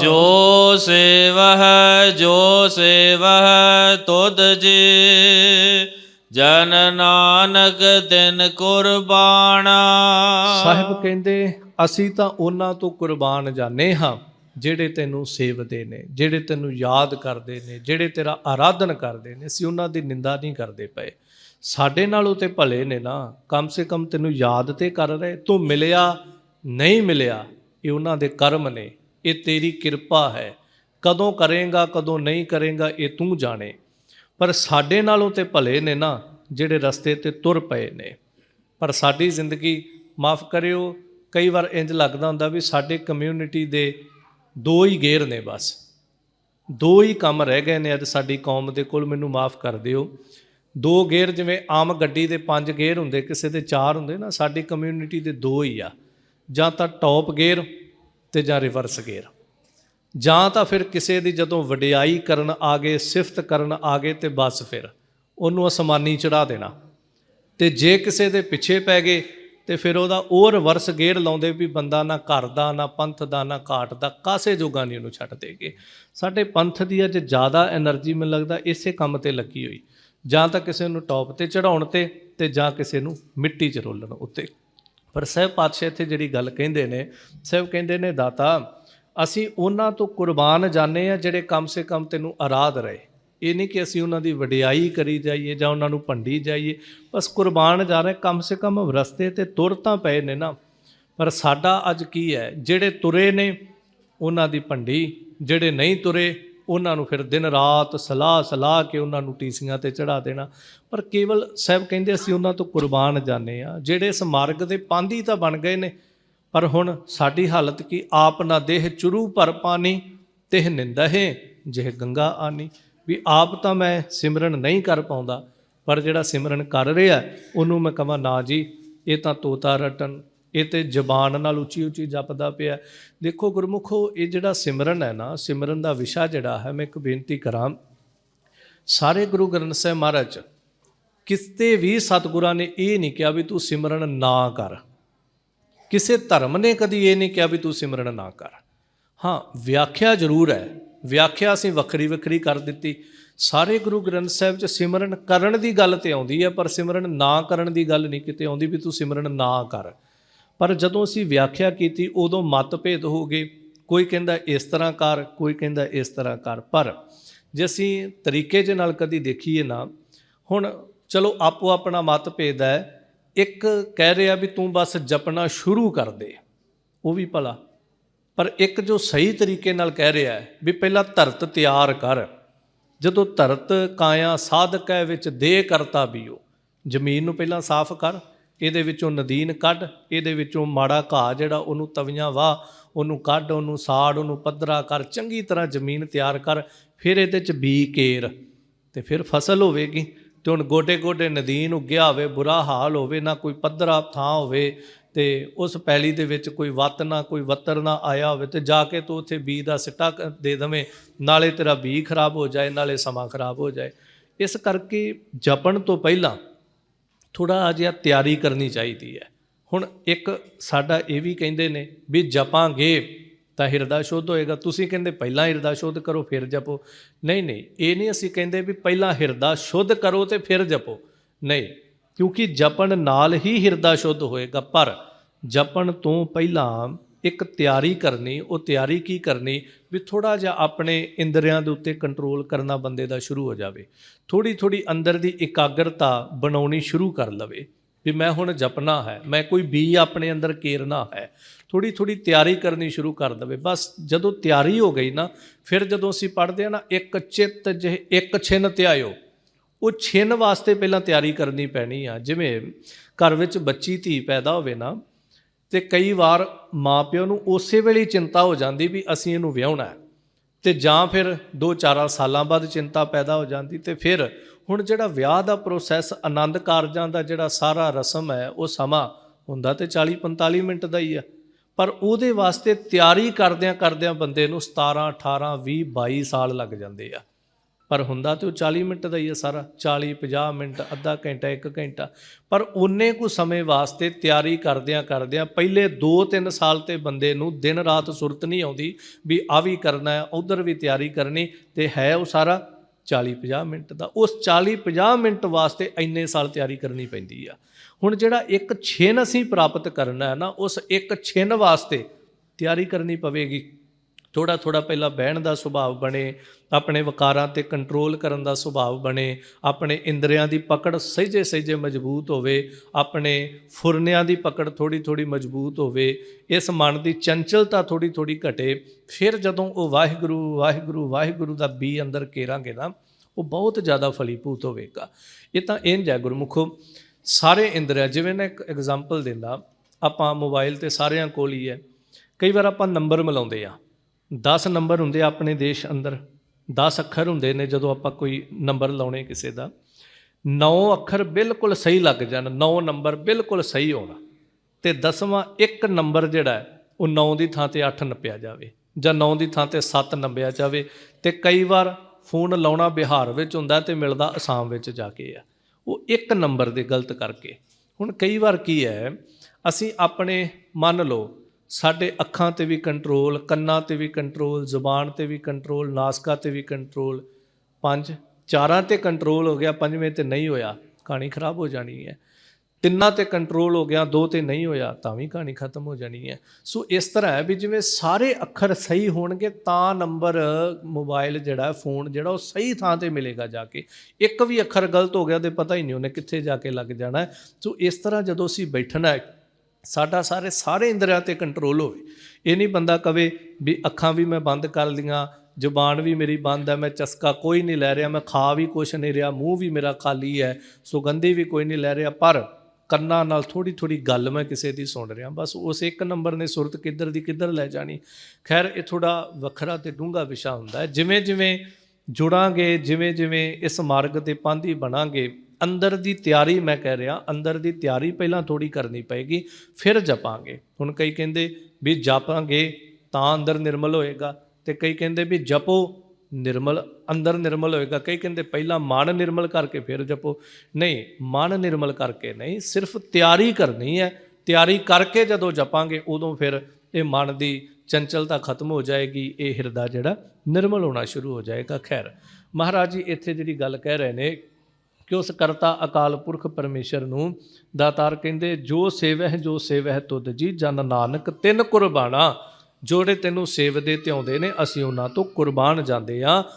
ਜੋ ਸੇਵਹਿ ਜੋ ਸੇਵਹਿ ਤੁਧ ਜੀ, ਜਨ ਨਾਨਕ ਦਿਨ ਕੁਰਬਾਨਾ। ਸਾਹਿਬ ਕਹਿੰਦੇ, ਅਸੀਂ ਤਾਂ ਉਹਨਾਂ ਤੋਂ ਕੁਰਬਾਨ ਜਾਣੇ ਹਾਂ, ਜਿਹੜੇ ਤੈਨੂੰ ਸੇਵਦੇ ਨੇ, ਜਿਹੜੇ ਤੈਨੂੰ ਯਾਦ ਕਰਦੇ ਨੇ, ਜਿਹੜੇ ਤੇਰਾ ਆਰਾਧਨ ਕਰਦੇ ਨੇ, ਅਸੀਂ ਉਹਨਾਂ ਦੀ ਨਿੰਦਾ ਨਹੀਂ ਕਰਦੇ ਪਏ। ਸਾਡੇ ਨਾਲੋਂ ਤੇ ਭਲੇ ਨੇ ਨਾ, ਕਮ ਸੇ ਕਮ ਤੈਨੂੰ ਯਾਦ ਤੇ ਕਰ ਰਹੇ, ਤੂੰ ਮਿਲਿਆ, ਨਹੀਂ ਮਿਲਿਆ, ਇਹ ਉਹਨਾਂ ਦੇ ਕਰਮ ਨੇ। ਇਹ ਤੇਰੀ ਕਿਰਪਾ ਹੈ। ਕਦੋਂ ਕਰੇਗਾ, ਕਦੋਂ ਨਹੀਂ ਕਰੇਗਾ, ਇਹ ਤੂੰ ਜਾਣੇ। ਪਰ ਸਾਡੇ ਨਾਲੋਂ ਤੇ ਭਲੇ ਨੇ ਨਾ, ਜਿਹੜੇ ਰਸਤੇ ਤੇ ਤੁਰ ਪਏ ਨੇ। ਪਰ ਸਾਡੀ ਜ਼ਿੰਦਗੀ ਮਾਫ ਕਰਿਓ। ਕਈ ਵਾਰ ਇੰਜ ਲੱਗਦਾ ਹੁੰਦਾ ਵੀ ਸਾਡੇ ਕਮਿਊਨਿਟੀ ਦੇ ਦੋ ਹੀ ਗੇਰ ਨੇ ਬਸ। ਦੋ ਹੀ ਕੰਮ ਰਹਿ ਗਏ ਨੇ ਅੱਜ ਸਾਡੀ ਕੌਮ ਦੇ ਕੋਲ, ਮੈਨੂੰ ਮਾਫ ਕਰ ਦਿਓ। ਦੋ ਗੇਅਰ ਜਿਵੇਂ ਆਮ ਗੱਡੀ ਦੇ ਪੰਜ ਗੇਅਰ ਹੁੰਦੇ, ਕਿਸੇ ਦੇ ਚਾਰ ਹੁੰਦੇ ਨਾ, ਸਾਡੀ ਕਮਿਊਨਿਟੀ ਦੇ ਦੋ ਹੀ ਆ। ਜਾਂ ਤਾਂ ਟੌਪ ਗੇਅਰ ਤੇ ਜਾਂ ਰਿਵਰਸ ਗੇਅਰ। ਜਾਂ ਤਾਂ ਫਿਰ ਕਿਸੇ ਦੀ ਜਦੋਂ ਵਡਿਆਈ ਕਰਨ ਆਗੇ, ਸਿਫਤ ਕਰਨ ਆਗੇ ਤੇ ਬਸ ਫਿਰ ਉਹਨੂੰ ਅਸਮਾਨੀ ਚੜਾ ਦੇਣਾ। ਤੇ ਜੇ ਕਿਸੇ ਦੇ ਪਿੱਛੇ ਪੈ ਗਏ ਤੇ ਫਿਰ ਉਹਦਾ ਉਹ ਰਿਵਰਸ ਗੇਅਰ ਲਾਉਂਦੇ ਵੀ ਬੰਦਾ ਨਾ ਘਰ ਦਾ, ਨਾ ਪੰਥ ਦਾ, ਨਾ ਘਾਟ ਦਾ, ਕਾਸੇ ਜੋਗਾ ਨਹੀਂ ਉਹਨੂੰ ਛੱਡ ਦੇ ਕੇ ਸਾਡੇ ਪੰਥ ਦੀ ਅੱਜ ਜ਼ਿਆਦਾ એનર્ਜੀ ਮੈਨੂੰ ਲੱਗਦਾ ਇਸੇ ਕੰਮ ਤੇ ਲੱਗੀ ਹੋਈ। ਜਾਂ ਤਾਂ ਕਿਸੇ ਨੂੰ ਟੌਪ ਤੇ ਚੜਾਉਣ ਤੇ ਤੇ ਜਾਂ ਕਿਸੇ ਨੂੰ ਮਿੱਟੀ 'ਚ ਰੋਲਣ ਉੱਤੇ। ਪਰ ਸਹਿਬ ਪਾਤਸ਼ਾਹ ਇੱਥੇ ਜਿਹੜੀ ਗੱਲ ਕਹਿੰਦੇ ਨੇ, ਸਹਿਬ ਕਹਿੰਦੇ ਨੇ, ਦਾਤਾ, ਅਸੀਂ ਉਹਨਾਂ ਤੋਂ ਕੁਰਬਾਨ ਜਾਣੇ ਆ ਜਿਹੜੇ ਕਮ ਸੇ ਕਮ ਤੈਨੂੰ ਆਰਾਧ ਰਹੇ। ਇਹ ਨਹੀਂ ਕਿ ਅਸੀਂ ਉਹਨਾਂ ਦੀ ਵਡਿਆਈ ਕਰੀ ਜਾਈਏ ਜਾਂ ਉਹਨਾਂ ਨੂੰ ਭੰਡੀ ਜਾਈਏ। ਬਸ ਕੁਰਬਾਨ ਜਾ ਰਹੇ, ਕਮ ਸੇ ਕਮ ਰਸਤੇ ਤੇ ਤੁਰ ਤਾਂ ਪਏ ਨੇ ਨਾ। ਪਰ ਸਾਡਾ ਅੱਜ ਕੀ ਹੈ, ਜਿਹੜੇ ਤੁਰੇ ਨੇ, ਉਹਨਾਂ ਦੀ ਭੰਡੀ, ਜਿਹੜੇ ਨਹੀਂ ਤੁਰੇ ਉਹਨਾਂ ਨੂੰ ਫਿਰ ਦਿਨ ਰਾਤ ਸਲਾਹ ਸਲਾਹ ਕੇ ਉਹਨਾਂ ਨੂੰ ਟੀਸੀਆਂ ਤੇ ਚੜਾ ਦੇਣਾ। ਪਰ ਕੇਵਲ ਸਾਹਿਬ ਕਹਿੰਦੇ ਅਸੀਂ ਉਹਨਾਂ ਤੋਂ ਕੁਰਬਾਨ ਜਾਣੇ ਆ ਜਿਹੜੇ ਇਸ ਮਾਰਗ ਦੇ ਪਾਂਦੀ ਤਾਂ ਬਣ ਗਏ ਨੇ, ਪਰ ਹੁਣ ਸਾਡੀ ਹਾਲਤ ਕੀ? ਆਪ ਨਾ ਦੇਹ ਚੁਰੂ ਭਰ ਪਾਣੀ ਤਿਹ ਨਿੰਦਹਿ ਜਿਹ ਗੰਗਾ ਆਨੀ। ਵੀ ਆਪ ਤਾਂ ਮੈਂ ਸਿਮਰਨ ਨਹੀਂ ਕਰ ਪਾਉਂਦਾ, ਪਰ ਜਿਹੜਾ ਸਿਮਰਨ ਕਰ ਰਿਹਾ, ਉਹਨੂੰ ਮੈਂ ਕਹਾਂ, ਨਾ ਜੀ, ਇਹ ਤਾਂ ਤੋਤਾ ਰਟਨ ਇਹ ਤੇ ਜ਼ਬਾਨ ਨਾਲ ਉੱਚੀ ਉੱਚੀ ਜਪਦਾ ਪਿਆ। ਦੇਖੋ ਗੁਰਮੁਖੋ, ਇਹ ਜਿਹੜਾ ਸਿਮਰਨ ਹੈ ਨਾ, ਸਿਮਰਨ ਦਾ ਵਿਸ਼ਾ ਜਿਹੜਾ ਹੈ, ਮੈਂ ਇੱਕ ਬੇਨਤੀ ਕਰਾਂ, ਸਾਰੇ ਗੁਰੂ ਗ੍ਰੰਥ ਸਾਹਿਬ ਮਹਾਰਾਜ 'ਚ ਕਿਤੇ ਵੀ ਸਤਿਗੁਰਾਂ ਨੇ ਇਹ ਨਹੀਂ ਕਿਹਾ ਵੀ ਤੂੰ ਸਿਮਰਨ ਨਾ ਕਰ। ਕਿਸੇ ਧਰਮ ਨੇ ਕਦੀ ਇਹ ਨਹੀਂ ਕਿਹਾ ਵੀ ਤੂੰ ਸਿਮਰਨ ਨਾ ਕਰ। ਹਾਂ, ਵਿਆਖਿਆ ਜ਼ਰੂਰ ਹੈ। ਵਿਆਖਿਆ ਅਸੀਂ ਵੱਖਰੀ ਵੱਖਰੀ ਕਰ ਦਿੱਤੀ। ਸਾਰੇ ਗੁਰੂ ਗ੍ਰੰਥ ਸਾਹਿਬ 'ਚ ਸਿਮਰਨ ਕਰਨ ਦੀ ਗੱਲ ਤੇ ਆਉਂਦੀ ਹੈ, ਪਰ ਸਿਮਰਨ ਨਾ ਕਰਨ ਦੀ ਗੱਲ ਨਹੀਂ ਕਿਤੇ ਆਉਂਦੀ ਵੀ ਤੂੰ ਸਿਮਰਨ ਨਾ ਕਰ। ਪਰ ਜਦੋਂ ਅਸੀਂ ਵਿਆਖਿਆ ਕੀਤੀ, ਉਦੋਂ ਮਤਭੇਦ ਹੋ ਗਏ। ਕੋਈ ਕਹਿੰਦਾ ਇਸ ਤਰ੍ਹਾਂ ਕਰ, ਕੋਈ ਕਹਿੰਦਾ ਇਸ ਤਰ੍ਹਾਂ ਕਰ। ਪਰ ਜੇ ਅਸੀਂ ਤਰੀਕੇ ਦੇ ਨਾਲ ਕਦੀ ਦੇਖੀਏ ਨਾ, ਹੁਣ ਚਲੋ ਆਪੋ ਆਪਣਾ ਮਤਭੇਦ ਹੈ। ਇੱਕ ਕਹਿ ਰਿਹਾ ਵੀ ਤੂੰ ਬਸ ਜਪਣਾ ਸ਼ੁਰੂ ਕਰ ਦੇ। ਉਹ ਵੀ ਭਲਾ। ਪਰ ਇੱਕ ਜੋ ਸਹੀ ਤਰੀਕੇ ਨਾਲ ਕਹਿ ਰਿਹਾ ਹੈ ਵੀ ਪਹਿਲਾਂ ਧਰਤ ਤਿਆਰ ਕਰ। ਜਦੋਂ ਧਰਤ ਕਾਇਆ ਸਾਧਕ ਹੈ ਵਿੱਚ ਦੇ ਕਰਤਾ ਬੀਓ, ਜ਼ਮੀਨ ਨੂੰ ਪਹਿਲਾਂ ਸਾਫ਼ ਕਰ। ਇਹਦੇ ਵਿੱਚੋਂ ਨਦੀਨ ਕੱਢ, ਇਹਦੇ ਵਿੱਚੋਂ ਮਾੜਾ ਘਾਹ ਜਿਹੜਾ ਉਹਨੂੰ ਤਵੀਆਂ ਵਾਹ, ਉਹਨੂੰ ਕੱਢ, ਉਹਨੂੰ ਸਾੜ, ਉਹਨੂੰ ਪੱਧਰਾ ਕਰ, ਚੰਗੀ ਤਰ੍ਹਾਂ ਜ਼ਮੀਨ ਤਿਆਰ ਕਰ, ਫਿਰ ਇਹਦੇ ਚ ਬੀ ਕੇਰ। ਤੇ ਫਿਰ ਫਸਲ ਹੋਵੇਗੀ ਤੇ ਹੁਣ ਗੋਡੇ ਗੋਡੇ ਨਦੀਨ ਉੱਗਿਆ ਹੋਵੇ, ਬੁਰਾ ਹਾਲ ਹੋਵੇ, ਨਾ ਕੋਈ ਪੱਧਰਾ ਥਾਂ ਹੋਵੇ ਤੇ ਉਸ ਪੈਲੀ ਦੇ ਵਿੱਚ ਕੋਈ ਵੱਤ ਨਾ, ਕੋਈ ਵੱਤਰ ਨਾ ਆਇਆ ਹੋਵੇ ਤੇ ਜਾ ਕੇ ਤੂੰ ਉੱਥੇ ਬੀ ਦਾ ਸਿੱਟਾ ਕ- ਦੇ ਦਵੇਂ, ਨਾਲੇ ਤੇਰਾ ਬੀ ਖਰਾਬ ਹੋ ਜਾਏ, ਨਾਲੇ ਸਮਾਂ ਖਰਾਬ ਹੋ ਜਾਏ। ਇਸ ਕਰਕੇ ਜਪਣ ਤੋਂ ਪਹਿਲਾਂ ਥੋੜਾ ਜਿਹਾ ਤਿਆਰੀ ਕਰਨੀ ਚਾਹੀਦੀ ਹੈ। ਹੁਣ ਇੱਕ ਸਾਡਾ ਇਹ ਵੀ ਕਹਿੰਦੇ ਨੇ ਵੀ ਜਪਾਂਗੇ ਤਾਂ ਹਿਰਦਾ ਸ਼ੁੱਧ ਹੋਏਗਾ। ਤੁਸੀਂ ਕਹਿੰਦੇ ਪਹਿਲਾਂ ਹਿਰਦਾ ਸ਼ੁੱਧ ਕਰੋ, ਫਿਰ ਜਪੋ। ਨਹੀਂ ਨਹੀਂ, ਇਹ ਨਹੀਂ ਅਸੀਂ ਕਹਿੰਦੇ ਵੀ ਪਹਿਲਾਂ ਹਿਰਦਾ ਸ਼ੁੱਧ ਕਰੋ ਤੇ ਫਿਰ ਜਪੋ। ਨਹੀਂ, ਕਿਉਂਕਿ ਜਪਣ ਨਾਲ ਹੀ ਹਿਰਦਾ ਸ਼ੁੱਧ ਹੋਏਗਾ। ਪਰ ਜਪਣ ਤੋਂ ਪਹਿਲਾਂ ਇੱਕ ਤਿਆਰੀ ਕਰਨੀ, ਉਹ ਤਿਆਰੀ ਕੀ ਕਰਨੀ? ਵੀ ਥੋੜਾ ਜਿਹਾ ਆਪਣੇ ਇੰਦਰੀਆਂ ਦੇ ਉੱਤੇ ਕੰਟਰੋਲ ਕਰਨਾ ਬੰਦੇ ਦਾ ਸ਼ੁਰੂ ਹੋ ਜਾਵੇ। ਥੋੜੀ ਥੋੜੀ ਅੰਦਰ ਦੀ ਇਕਾਗਰਤਾ ਬਣਾਉਣੀ ਸ਼ੁਰੂ ਕਰ ਲਵੇ। ਵੀ ਮੈਂ ਹੁਣ ਜਪਣਾ ਹੈ, ਮੈਂ ਕੋਈ ਬੀ ਆਪਣੇ ਅੰਦਰ ਕੇਰਨਾ ਹੈ। ਥੋੜੀ ਥੋੜੀ ਤਿਆਰੀ ਕਰਨੀ ਸ਼ੁਰੂ ਕਰ ਦਵੇ ਬਸ ਜਦੋਂ ਤਿਆਰੀ ਹੋ ਗਈ ਨਾ, ਫਿਰ ਜਦੋਂ ਅਸੀਂ ਪੜ੍ਹਦੇ ਆ ਨਾ, ਇੱਕ ਚਿੱਤ ਜਿਹੇ ਇੱਕ ਛਿਨ ਧਿਆਇਓ ਉਹ ਛਿਨ ਵਾਸਤੇ ਪਹਿਲਾਂ ਤਿਆਰੀ ਕਰਨੀ ਪੈਣੀ ਆ। ਜਿਵੇਂ ਘਰ ਵਿੱਚ ਬੱਚੀ ਧੀ ਪੈਦਾ ਹੋਵੇ ਨਾ ਤੇ ਕਈ ਵਾਰ ਮਾਪਿਓ ਨੂੰ ਉਸੇ ਵੇਲੇ ਚਿੰਤਾ ਹੋ ਜਾਂਦੀ ਵੀ ਅਸੀਂ ਇਹਨੂੰ ਵਿਆਹਣਾ ਹੈ ਤੇ ਜਾਂ ਫਿਰ 2-4 ਸਾਲਾਂ ਬਾਅਦ ਚਿੰਤਾ ਪੈਦਾ ਹੋ ਜਾਂਦੀ ਤੇ ਫਿਰ ਹੁਣ ਜਿਹੜਾ ਵਿਆਹ ਦਾ ਪ੍ਰੋਸੈਸ ਆਨੰਦ ਕਾਰਜਾਂ ਦਾ ਜਿਹੜਾ ਸਾਰਾ ਰਸਮ ਹੈ, ਉਹ ਸਮਾਂ ਹੁੰਦਾ ਤੇ 40-45 ਮਿੰਟ ਦਾ ਹੀ ਆ ਪਰ ਉਹਦੇ ਵਾਸਤੇ ਤਿਆਰੀ ਕਰਦਿਆਂ ਕਰਦਿਆਂ ਬੰਦੇ ਨੂੰ 17 18 20 22 ਸਾਲ ਲੱਗ ਜਾਂਦੇ ਆ। ਪਰ ਹੁੰਦਾ ਤੇ ਉਹ 40 ਮਿੰਟ ਦਾ ਹੀ ਹੈ ਸਾਰਾ 40 50 ਮਿੰਟ, ਅੱਧਾ ਘੰਟਾ 1 ਘੰਟਾ। ਪਰ ਉਹਨੇ ਕੁ ਸਮੇਂ ਵਾਸਤੇ ਤਿਆਰੀ ਕਰਦਿਆਂ ਕਰਦਿਆਂ ਪਹਿਲੇ 2-3 ਸਾਲ ਤੇ ਬੰਦੇ ਨੂੰ ਦਿਨ ਰਾਤ ਸੁਰਤ ਨਹੀਂ ਆਉਂਦੀ ਵੀ ਆ ਵੀ ਕਰਨਾ ਹੈ, ਉਧਰ ਵੀ ਤਿਆਰੀ ਕਰਨੀ ਤੇ ਹੈ ਉਹ ਸਾਰਾ 40-50 ਮਿੰਟ ਦਾ। ਉਸ 40-50 ਮਿੰਟ ਵਾਸਤੇ ਇੰਨੇ ਸਾਲ ਤਿਆਰੀ ਕਰਨੀ ਪੈਂਦੀ ਆ। ਹੁਣ ਜਿਹੜਾ ਇੱਕ ਛਿਨ ਅਸੀਂ ਪ੍ਰਾਪਤ ਕਰਨਾ ਹੈ ਨਾ, ਉਸ ਇੱਕ ਛਿਨ ਵਾਸਤੇ ਤਿਆਰੀ ਕਰਨੀ ਪਵੇਗੀ। ਥੋੜਾ ਥੋੜਾ ਪਹਿਲਾਂ ਬਹਿਣ ਦਾ ਸੁਭਾਅ ਬਣੇ, ਆਪਣੇ ਵਿਕਾਰਾਂ ਤੇ ਕੰਟਰੋਲ ਕਰਨ ਦਾ ਸੁਭਾਅ ਬਣੇ, ਆਪਣੇ ਇੰਦਰੀਆਂ ਦੀ ਪਕੜ ਸਹਿਜੇ ਸਹਿਜੇ ਮਜ਼ਬੂਤ ਹੋਵੇ, ਆਪਣੇ ਫੁਰਨਿਆਂ ਦੀ ਪਕੜ ਥੋੜੀ ਥੋੜੀ ਮਜ਼ਬੂਤ ਹੋਵੇ, ਇਸ ਮਨ ਦੀ ਚੰਚਲਤਾ ਥੋੜੀ ਥੋੜੀ ਘਟੇ, ਫਿਰ ਜਦੋਂ ਉਹ ਵਾਹਿਗੁਰੂ ਵਾਹਿਗੁਰੂ ਵਾਹਿਗੁਰੂ ਦਾ ਬੀ ਅੰਦਰ ਕੇਰਾਂਗੇ ਨਾ, ਉਹ ਬਹੁਤ ਜ਼ਿਆਦਾ ਫਲੀਭੂਤ ਹੋਵੇਗਾ। ਇਹ ਤਾਂ ਇੰਜ ਹੈ ਗੁਰਮੁਖੋ, ਸਾਰੇ ਇੰਦਰੀਆਂ, ਜਿਵੇਂ ਨਾ ਇੱਕ ਐਗਜ਼ਾਮਪਲ ਦਿੰਦਾ, ਆਪਾਂ ਮੋਬਾਈਲ ਤੇ ਸਾਰਿਆਂ ਕੋਲ ਹੀ ਹੈ, ਕਈ ਵਾਰ ਆਪਾਂ ਨੰਬਰ ਮਿਲਾਉਂਦੇ ਆ 10 ਨੰਬਰ ਹੁੰਦੇ ਆ ਆਪਣੇ ਦੇਸ਼ ਅੰਦਰ। 10 ਅੱਖਰ ਹੁੰਦੇ ਨੇ ਜਦੋਂ ਆਪਾਂ ਕੋਈ ਨੰਬਰ ਲਾਉਣੇ ਕਿਸੇ ਦਾ। 9 ਅੱਖਰ ਬਿਲਕੁਲ ਸਹੀ ਲੱਗ ਜਾਣ 9 ਨੰਬਰ ਬਿਲਕੁਲ ਸਹੀ ਹੋਣਾ। ਤੇ 10ਵਾਂ ਇੱਕ ਨੰਬਰ ਜਿਹੜਾ ਉਹ 9 ਦੀ ਥਾਂ ਤੇ 8 ਨੱਪਿਆ ਜਾਵੇ ਜਾਂ 9 ਦੀ ਥਾਂ ਤੇ 7 ਨੱਪਿਆ ਜਾਵੇ ਤੇ ਕਈ ਵਾਰ ਫੋਨ ਲਾਉਣਾ ਬਿਹਾਰ ਵਿੱਚ ਹੁੰਦਾ ਤੇ ਮਿਲਦਾ ਅਸਾਮ ਵਿੱਚ ਜਾ ਕੇ ਆ। ਉਹ ਇੱਕ ਨੰਬਰ ਦੇ ਗਲਤ ਕਰਕੇ। ਹੁਣ ਕਈ ਵਾਰ ਕੀ ਹੈ, ਅਸੀਂ ਆਪਣੇ ਮੰਨ ਲਓ ਸਾਡੇ ਅੱਖਾਂ ਤੇ ਵੀ ਕੰਟਰੋਲ ਕੰਨਾਂ ਤੇ ਵੀ ਕੰਟਰੋਲ ਜ਼ੁਬਾਨ ਤੇ ਵੀ ਕੰਟਰੋਲ ਨਾਸਕਾ ਤੇ ਵੀ ਕੰਟਰੋਲ ਪੰਜ, ਚਾਰਾਂ ਤੇ ਕੰਟਰੋਲ ਹੋ ਗਿਆ, ਪੰਜਵੇਂ ਤੇ ਨਹੀਂ ਹੋਇਆ, ਕਹਾਣੀ ਖਰਾਬ ਹੋ ਜਾਣੀ ਹੈ। ਤਿੰਨਾਂ ਤੇ ਕੰਟਰੋਲ ਹੋ ਗਿਆ, ਦੋ ਤੇ ਨਹੀਂ ਹੋਇਆ, ਤਾਂ ਵੀ ਕਹਾਣੀ ਖਤਮ ਹੋ ਜਾਣੀ ਹੈ। ਸੋ ਇਸ ਤਰ੍ਹਾਂ ਹੈ ਵੀ ਜਿਵੇਂ ਸਾਰੇ ਅੱਖਰ ਸਹੀ ਹੋਣਗੇ, ਤਾਂ ਨੰਬਰ ਮੋਬਾਈਲ ਜਿਹੜਾ ਫੋਨ ਜਿਹੜਾ, ਉਹ ਸਹੀ ਥਾਂ ਤੇ ਮਿਲੇਗਾ ਜਾ ਕੇ। ਇੱਕ ਵੀ ਅੱਖਰ ਗਲਤ ਹੋ ਗਿਆ ਤੇ ਪਤਾ ਹੀ ਨਹੀਂ ਉਹਨੇ ਕਿੱਥੇ ਜਾ ਕੇ ਲੱਗ ਜਾਣਾ ਸੋ ਇਸ ਤਰ੍ਹਾਂ ਜਦੋਂ ਅਸੀਂ ਬੈਠਣਾ ਸਾਡਾ ਸਾਰੇ ਸਾਰੇ ਇੰਦਰੀਆਂ ਤੇ ਕੰਟਰੋਲ ਹੋਵੇ। ਇਹ ਨਹੀਂ ਬੰਦਾ ਕਵੇ ਵੀ ਅੱਖਾਂ ਵੀ ਮੈਂ ਬੰਦ ਕਰ ਲੀਆਂ, ਜ਼ੁਬਾਨ ਵੀ ਮੇਰੀ ਬੰਦ ਹੈ, ਮੈਂ ਚਸਕਾ ਕੋਈ ਨਹੀਂ ਲੈ ਰਿਹਾ, ਮੈਂ ਖਾ ਵੀ ਕੁਛ ਨਹੀਂ ਰਿਹਾ, ਮੂੰਹ ਵੀ ਮੇਰਾ ਖਾਲੀ ਹੈ, ਸੁਗੰਧੀ ਵੀ ਕੋਈ ਨਹੀਂ ਲੈ ਰਿਹਾ, ਪਰ ਕੰਨਾਂ ਨਾਲ ਥੋੜੀ ਥੋੜੀ ਗੱਲ ਮੈਂ ਕਿਸੇ ਦੀ ਸੁਣ ਰਿਹਾ। ਬਸ ਉਸ ਇੱਕ ਨੰਬਰ ਨੇ ਸੁਰਤ ਕਿੱਧਰ ਦੀ ਕਿੱਧਰ ਲੈ ਜਾਣੀ। ਖੈਰ, ਇਹ ਥੋੜਾ ਵੱਖਰਾ ਤੇ ਡੂੰਘਾ ਵਿਸ਼ਾ ਹੁੰਦਾ ਹੈ। ਜਿਵੇਂ ਜਿਵੇਂ ਜੁੜਾਂਗੇ ਜਿਵੇਂ ਜਿਵੇਂ ਇਸ ਮਾਰਗ ਤੇ ਪਾਂਧੀ ਬਣਾਂਗੇ ਅੰਦਰ ਦੀ ਤਿਆਰੀ ਮੈਂ ਕਹਿ ਰਿਹਾ, ਅੰਦਰ ਦੀ ਤਿਆਰੀ ਪਹਿਲਾਂ ਥੋੜੀ ਕਰਨੀ ਪਏਗੀ, ਫਿਰ ਜਪਾਂਗੇ। ਹੁਣ ਕਈ ਕਹਿੰਦੇ ਵੀ ਜਪਾਂਗੇ ਤਾਂ ਅੰਦਰ ਨਿਰਮਲ ਹੋਏਗਾ ਤੇ ਕਈ ਕਹਿੰਦੇ ਵੀ ਜਪੋ, ਨਿਰਮਲ, ਅੰਦਰ ਨਿਰਮਲ ਹੋਏਗਾ। ਕਈ ਕਹਿੰਦੇ ਪਹਿਲਾਂ ਮਨ ਨਿਰਮਲ ਕਰਕੇ ਫਿਰ ਜਪੋ। ਨਹੀਂ, ਮਨ ਨਿਰਮਲ ਕਰਕੇ ਨਹੀਂ, ਸਿਰਫ ਤਿਆਰੀ ਕਰਨੀ ਹੈ। ਤਿਆਰੀ ਕਰਕੇ ਜਦੋਂ ਜਪਾਂਗੇ, ਉਦੋਂ ਫਿਰ ਇਹ ਮਨ ਦੀ ਚੰਚਲਤਾ ਖਤਮ ਹੋ ਜਾਏਗੀ, ਇਹ ਹਿਰਦਾ ਜਿਹੜਾ ਨਿਰਮਲ ਹੋਣਾ ਸ਼ੁਰੂ ਹੋ ਜਾਏਗਾ। ਖੈਰ, ਮਹਾਰਾਜ ਜੀ, ਇੱਥੇ ਜਿਹੜੀ ਗੱਲ ਕਹਿ ਰਹੇ ਨੇ ਕਿ ਉਸ ਕਰਤਾ ਅਕਾਲ ਪੁਰਖ ਪਰਮੇਸ਼ਰ ਨੂੰ ਦਾਤਾਰ ਕਹਿੰਦੇ, ਜੋ ਸੇਵਹਿ ਜੋ ਸੇਵਹਿ ਤੁਧ ਜੀ, ਜਨ ਨਾਨਕ ਤਿੰਨ ਕੁਰਬਾਨਾ, ਜੋੜੇ ਤੈਨੂੰ ਸੇਵਦੇ ਤੇ ਆਉਂਦੇ ਨੇ, ਅਸੀਂ ਉਹਨਾਂ ਤੋਂ ਕੁਰਬਾਨ ਜਾਂਦੇ ਆ